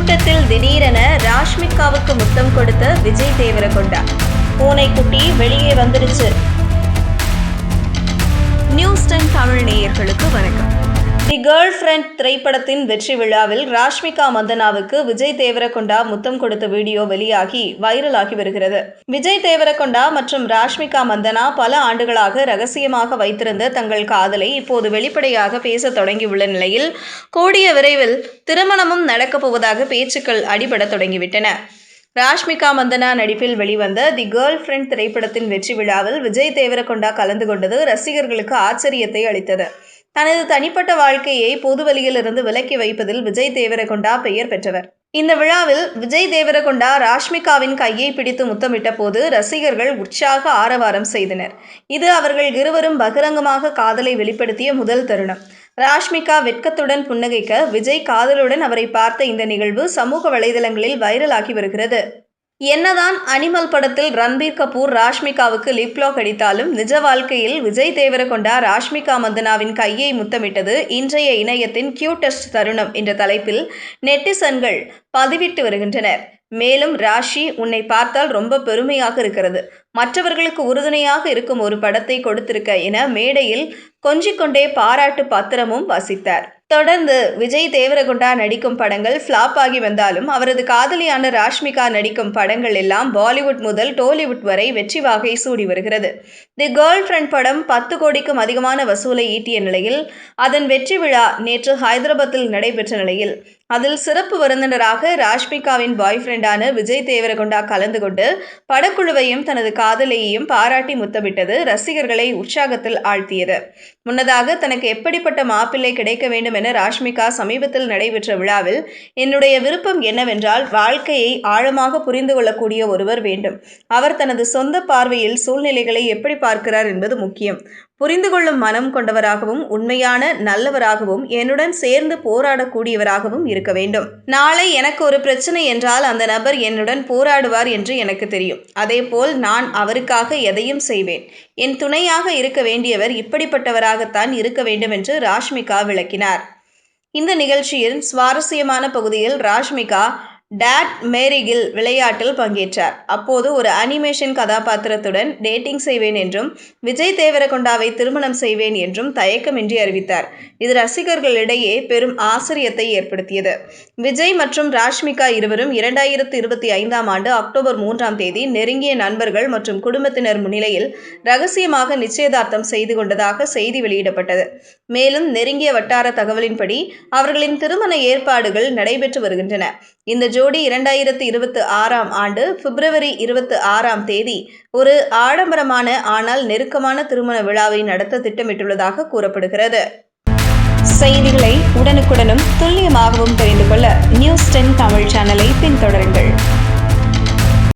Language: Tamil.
கூட்டத்தில் திடீரென ராஷ்மிகாவுக்கு முத்தம் கொடுத்த விஜய் தேவரகொண்டா பூனைக்குட்டி வெளியே வந்துடுச்சு. நியூஸ் டைம் தமிழ் நேயர்களுக்கு வணக்கம். தி கேர்ள் ஃப்ரெண்ட் திரைப்படத்தின் வெற்றி விழாவில் ராஷ்மிகா மந்தனாவுக்கு விஜய் தேவரகொண்டா முத்தம் கொடுத்த வீடியோ வெளியாகி வைரலாகி வருகிறது. விஜய் தேவரகொண்டா மற்றும் ராஷ்மிகா மந்தனா பல ஆண்டுகளாக ரகசியமாக வைத்திருந்த தங்கள் காதலை இப்போது வெளிப்படையாக பேசத் தொடங்கியுள்ள நிலையில் கூடிய விரைவில் திருமணமும் நடக்கப் போவதாக பேச்சுக்கள் அடிபடத் தொடங்கிவிட்டன. ராஷ்மிகா மந்தனா நடிப்பில் வெளிவந்த தி கேர்ள் ஃப்ரெண்ட் திரைப்படத்தின் வெற்றி விழாவில் விஜய் தேவரகொண்டா கலந்து கொண்டது ரசிகர்களுக்கு ஆச்சரியத்தை அளித்தது. தனது தனிப்பட்ட வாழ்க்கையை பொதுவெளியிலிருந்து விலக்கி வைப்பதில் விஜய் தேவரகொண்டா பெயர் பெற்றவர். இந்த விழாவில் விஜய் தேவரகொண்டா ராஷ்மிகாவின் கையை பிடித்து முத்தமிட்ட போது ரசிகர்கள் உற்சாக ஆரவாரம் செய்தனர். இது அவர்கள் இருவரும் பகிரங்கமாக காதலை வெளிப்படுத்திய முதல் தருணம். ராஷ்மிகா வெட்கத்துடன் புன்னகைக்க விஜய் காதலுடன் அவரை பார்த்த இந்த நிகழ்வு சமூக வலைதளங்களில் வைரலாகி வருகிறது. என்னதான் அனிமல் படத்தில் ரன்பீர் கபூர் ராஷ்மிகாவுக்கு லிப்லாக் அடித்தாலும் நிஜ வாழ்க்கையில் விஜய் தேவரகொண்டா ராஷ்மிகா மந்தனாவின் கையை முத்தமிட்டது இன்றைய இணையத்தின் கியூட்டஸ்ட் தருணம் என்ற தலைப்பில் நெட்டிசன்கள் பதிவிட்டு வருகின்றனர். மேலும் ராஷி உன்னை பார்த்தால் ரொம்ப பெருமையாக இருக்கிறது. மற்றவர்களுக்கு உறுதுணையாக இருக்கும் ஒரு படத்தை கொடுத்திருக்க என மேடையில் கொஞ்சிக்கொண்டே பாராட்டு பத்திரமும் வாசித்தார். தொடர்ந்து விஜய் தேவரகுண்டா நடிக்கும் படங்கள் ஃப்ளாப் ஆகி வந்தாலும் அவரது காதலியான ராஷ்மிகா நடிக்கும் படங்கள் எல்லாம் பாலிவுட் முதல் டோலிவுட் வரை வெற்றி வாகை சூடி வருகிறது. தி கேர்ள் ஃப்ரெண்ட் படம் பத்து கோடிக்கும் அதிகமான வசூலை ஈட்டிய நிலையில் அதன் வெற்றி விழா நேற்று ஹைதராபாத்தில் நடைபெற்ற நிலையில் அதில் சிறப்பு விருந்தினராக ராஷ்மிகாவின் பாய் ஃப்ரெண்டான விஜய் தேவரகொண்டா கலந்து கொண்டு படக்குழுவையும் தனது காதலியையும் பாராட்டி முத்தமிட்டது ரசிகர்களை உற்சாகத்தில் ஆழ்த்தியது. முன்னதாக தனக்கு எப்படிப்பட்ட மாப்பிள்ளை கிடைக்க வேண்டும் என ராஷ்மிகா சமீபத்தில் நடைபெற்ற விழாவில் என்னுடைய விருப்பம் என்னவென்றால் வாழ்க்கையை ஆழமாக புரிந்து கொள்ளக்கூடிய ஒருவர் வேண்டும். அவர் தனது சொந்த பார்வையில் சூழ்நிலைகளை எப்படி பார்க்கிறார் என்பது முக்கியம். புரிந்து கொள்ளும் மனம் கொண்டவராகவும் உண்மையான நல்லவராகவும் என்னுடன் சேர்ந்து போராடக்கூடியவராகவும் இருக்க வேண்டும். நாளை எனக்கு ஒரு பிரச்சனை என்றால் அந்த நபர் என்னுடன் போராடுவார் என்று எனக்கு தெரியும். அதேபோல் நான் அவருக்காக எதையும் செய்வேன். என் துணையாக இருக்க வேண்டியவர் இப்படிப்பட்டவராகத்தான் இருக்க வேண்டும் என்று ராஷ்மிகா விளக்கினார். இந்த நிகழ்ச்சியின் சுவாரஸ்யமான பகுதியில் ராஷ்மிகா டேட் மேரிகில் விளையாட்டில் பங்கேற்றார். அப்போது ஒரு அனிமேஷன் கதாபாத்திரத்துடன் டேட்டிங் செய்வேன் என்றும் விஜய் தேவரகொண்டாவை திருமணம் செய்வேன் என்றும் தயக்கமின்றி அறிவித்தார். இது ரசிகர்களிடையே பெரும் ஆச்சரியத்தை ஏற்படுத்தியது. விஜய் மற்றும் ராஷ்மிகா இருவரும் இரண்டாயிரத்து இருபத்தி ஐந்தாம் ஆண்டு அக்டோபர் மூன்றாம் தேதி நெருங்கிய நண்பர்கள் மற்றும் குடும்பத்தினர் முன்னிலையில் ரகசியமாக நிச்சயதார்த்தம் செய்து கொண்டதாக செய்தி வெளியிடப்பட்டது. மேலும் நெருங்கிய வட்டார தகவலின்படி அவர்களின் திருமண ஏற்பாடுகள் நடைபெற்று வருகின்றன. இந்த ஜோடி இரண்டாயிரத்தி இருபத்தி ஆறாம் ஆண்டு பிப்ரவரி இருபத்தி ஆறாம் தேதி ஒரு ஆடம்பரமான ஆனால் நெருக்கமான திருமண விழாவை நடத்த திட்டமிட்டுள்ளதாக கூறப்படுகிறது. செய்திகளை உடனுக்குடனும் துல்லியமாகவும் தெரிந்து கொள்ள நியூஸ் டென் தமிழ் சேனலை பின்தொடருங்கள்.